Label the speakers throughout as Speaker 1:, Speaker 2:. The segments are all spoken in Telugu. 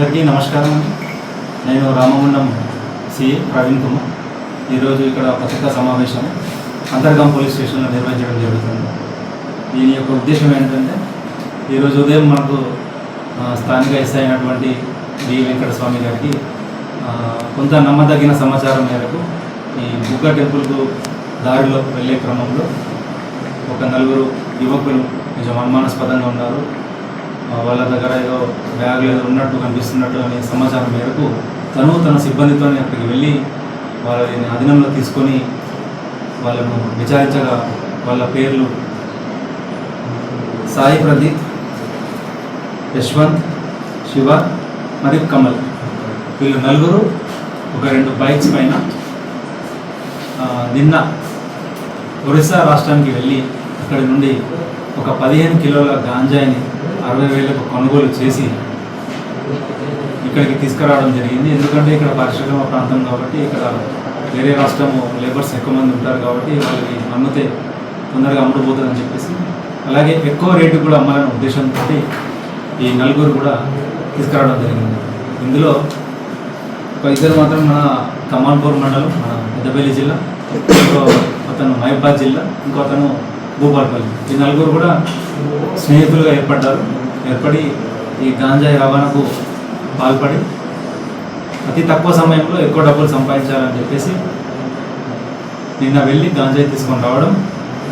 Speaker 1: అందరికీ నమస్కారం. నేను రామగుండం సిఏ ప్రవీణ్ కుమార్. ఈరోజు ఇక్కడ పత్రికా సమావేశం అంతర్గాం పోలీస్ స్టేషన్లో నిర్వహించడం జరుగుతుంది. దీని యొక్క ఉద్దేశం ఏంటంటే ఈరోజు ఉదయం మనకు స్థానిక ఎస్ఐ అయినటువంటి డి. వెంకటస్వామి గారికి కొంత నమ్మదగిన సమాచారం మేరకు ఈ బుగ్గ టెంపుల్కు దారిలో వెళ్ళే క్రమంలో ఒక నలుగురు యువకులు కొంచెం అనుమానాస్పదంగా ఉన్నారు. వాళ్ళ దగ్గర ఏదో బ్యాగ్ ఏదో ఉన్నట్టు కనిపిస్తున్నట్టు అనే సమాచారం మేరకు తను తన సిబ్బందితో అక్కడికి వెళ్ళి వాళ్ళని అధీనంలో తీసుకొని వాళ్ళను విచారించగా వాళ్ళ పేర్లు సాయి ప్రదీప్ యశ్వంత్ శివ మరియు కమల్. వీళ్ళు నలుగురు ఒక రెండు బైక్స్ పైన నిన్న ఒరిస్సా రాష్ట్రానికి వెళ్ళి అక్కడి నుండి ఒక పదిహేను కిలోల గాంజాయిని అరవై వేలకు కొనుగోలు చేసి ఇక్కడికి తీసుకురావడం జరిగింది. ఎందుకంటే ఇక్కడ పరిశ్రమ ప్రాంతం కాబట్టి ఇక్కడ వేరే రాష్ట్రము లేబర్స్ ఎక్కువ మంది ఉంటారు కాబట్టి వాళ్ళకి అమ్మితే తొందరగా అమ్ముడుపోతుందని చెప్పేసి అలాగే ఎక్కువ రేటు కూడా అమ్మాలనే ఉద్దేశంతో ఈ నలుగురు కూడా తీసుకురావడం జరిగింది. ఇందులో ఒక ఇద్దరు మాత్రం మన కమాన్పూర్ మండలం మన పెద్దపల్లి జిల్లా ఇంకో అతను మహిబాద్ జిల్లా ఇంకో అతను భూపాలపల్లి ఈ నలుగురు కూడా స్నేహితులుగా ఏర్పడ్డారు. ఏర్పడి ఈ గాంజాయి రవాణాకు పాల్పడి అతి తక్కువ సమయంలో ఎక్కువ డబ్బులు సంపాదించాలని చెప్పేసి నిన్న వెళ్ళి గాంజాయి తీసుకొని రావడం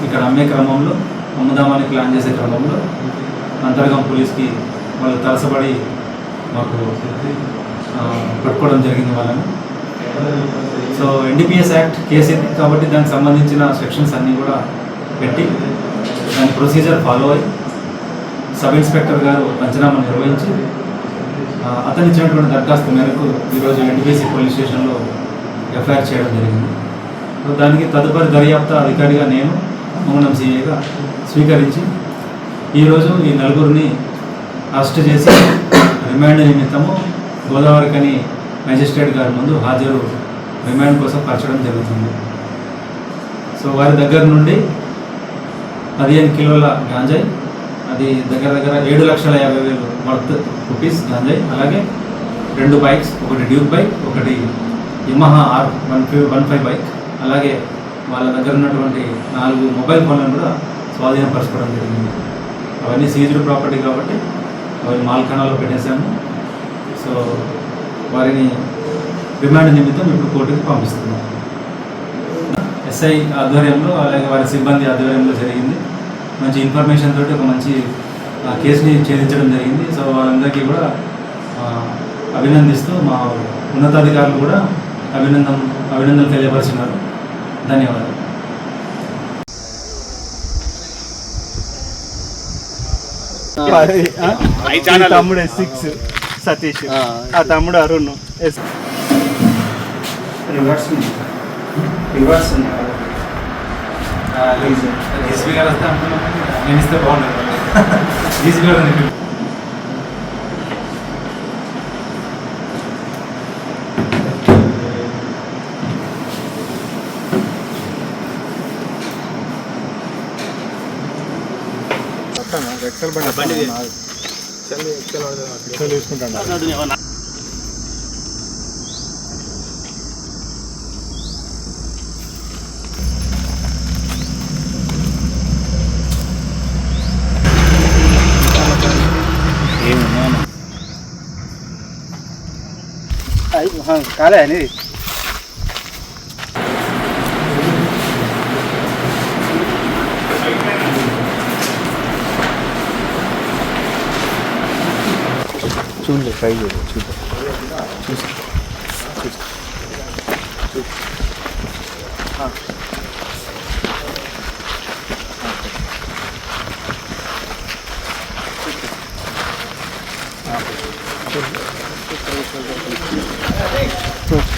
Speaker 1: ఇక్కడ అమ్మే క్రమంలో అమ్ముదామని ప్లాన్ చేసే క్రమంలో అంతర్గం పోలీస్కి వాళ్ళు తలసబడి మాకు పట్టుకోవడం జరిగింది వాళ్ళని. సో ఎన్డీపీఎస్ యాక్ట్ కేసు కాబట్టి దానికి సంబంధించిన సెక్షన్స్ అన్నీ కూడా పెట్టి దాని ప్రొసీజర్ ఫాలో అయ్యి సబ్ ఇన్స్పెక్టర్ గారు పంచనామా నిర్వహించి అతను ఇచ్చినటువంటి దరఖాస్తు మేరకు ఈరోజు ఎన్టీపీసీ పోలీస్ స్టేషన్లో ఎఫ్ఐఆర్ చేయడం జరిగింది. సో దానికి తదుపరి దర్యాప్తు అధికారిగా నేను మౌనం సీఏగా స్వీకరించి ఈరోజు ఈ నలుగురిని అరెస్ట్ చేసి రిమాండ్ నిమిత్తము గోదావరికని మేజిస్ట్రేట్ గారి ముందు హాజరు రిమాండ్ కోసం పరచడం జరుగుతుంది. సో వారి దగ్గర నుండి పదిహేను కిలోల గాంజాయి అది దగ్గర దగ్గర ఏడు లక్షల యాభై వేలు వర్త్ రూపీస్ గాంజాయి. అలాగే రెండు బైక్స్ ఒకటి డ్యూక్ బైక్ ఒకటి Yamaha R one five one five bike. అలాగే వాళ్ళ దగ్గర ఉన్నటువంటి నాలుగు మొబైల్ ఫోన్లను కూడా స్వాధీనపరచుకోవడం జరిగింది. అవన్నీ సీజ్డ్ ప్రాపర్టీ కాబట్టి అవి మాల్ఖానాలో పెట్టేశాము. సో వారిని రిమాండ్ నిమిత్తం ఇప్పుడు కోర్టుకి పంపిస్తున్నాం. ఎస్ఐ ఆధ్వర్యంలో అలాగే వారి సిబ్బంది ఆధ్వర్యంలో జరిగింది. మంచి ఇన్ఫర్మేషన్ తోటి ఒక మంచి కేసుని ఛేదించడం జరిగింది. సో వాళ్ళందరికీ కూడా ఆ, అభినందిస్తూ మా ఉన్నతాధికారులు కూడా అభినందన అభినందనలు తెలియపరిచినారు. ధన్యవాదాలు.
Speaker 2: తమ్ముడు సిక్స్ సతీష్. ఆ తమ్ముడు అరుణ్. ఎస్.
Speaker 1: రివర్స్ రివర్స్ ఉంది ఎస్పీ గారు వస్తే అనుకున్నాం నేను ఇస్తే బాగుంటుంది ఈసీ గారు ఉంది
Speaker 2: కాలే అని చూడండి ట్రై చేయండి చూద్దాం Кто?